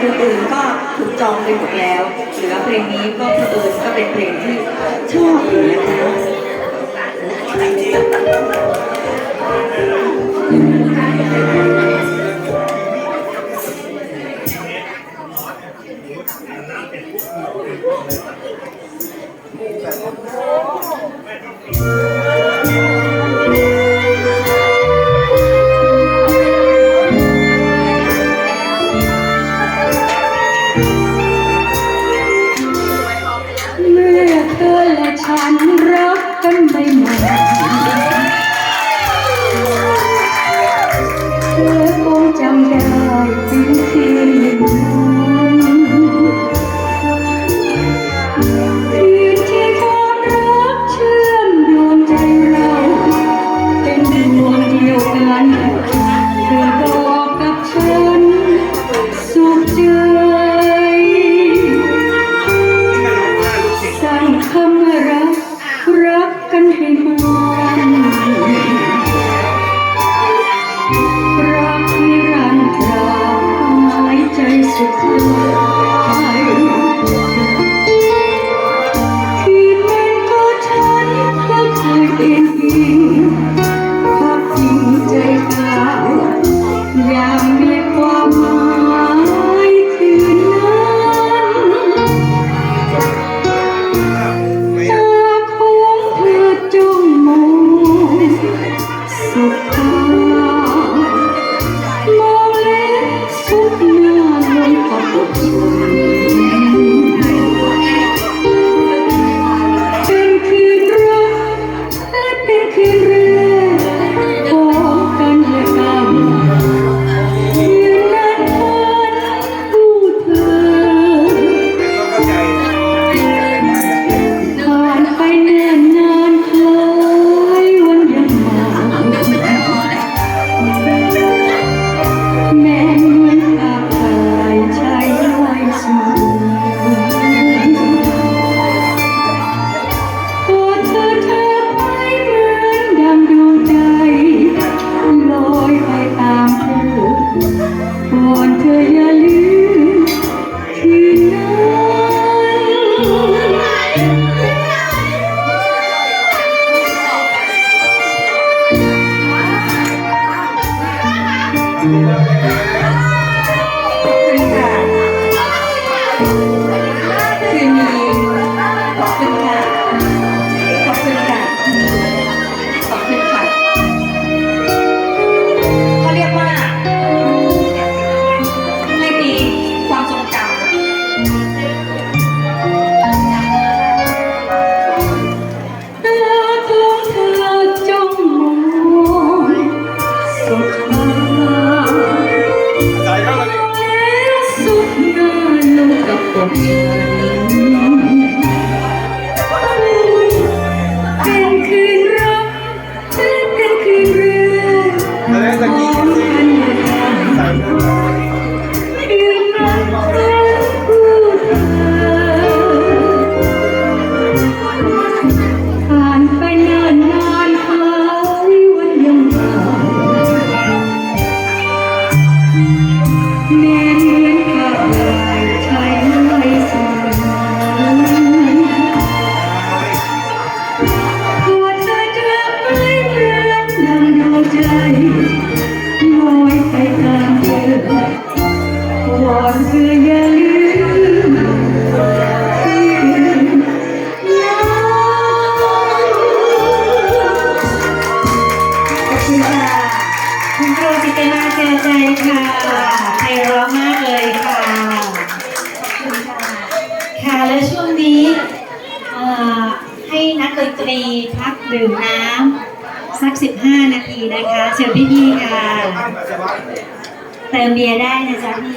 เพลงอื่นก็ถูกจองไปหมดแล้ว เหลือเพลงนี้ก็เพเอิญก็เป็นเพลงที่ชอบอยู่นะคะ อคงจำได้ถึงคืนนั้นคืนทีความรักเชื่อมดวงใจเรา เป็นดวงเดียวกันเธอบอกกับฉัน สุขใจสร้างคำรัก รักกันให้มัน Thank you. Thank you. Thank you. Música ใจค่ะไพเราะมากเลยค่ะค่ะ และช่วงนี้ให้นักดนตรีพักดื่มน้ำสัก 15 นาทีนะคะ เชิญพี่ๆค่ะ เติมเบียร์ได้นะจ๊ะพี่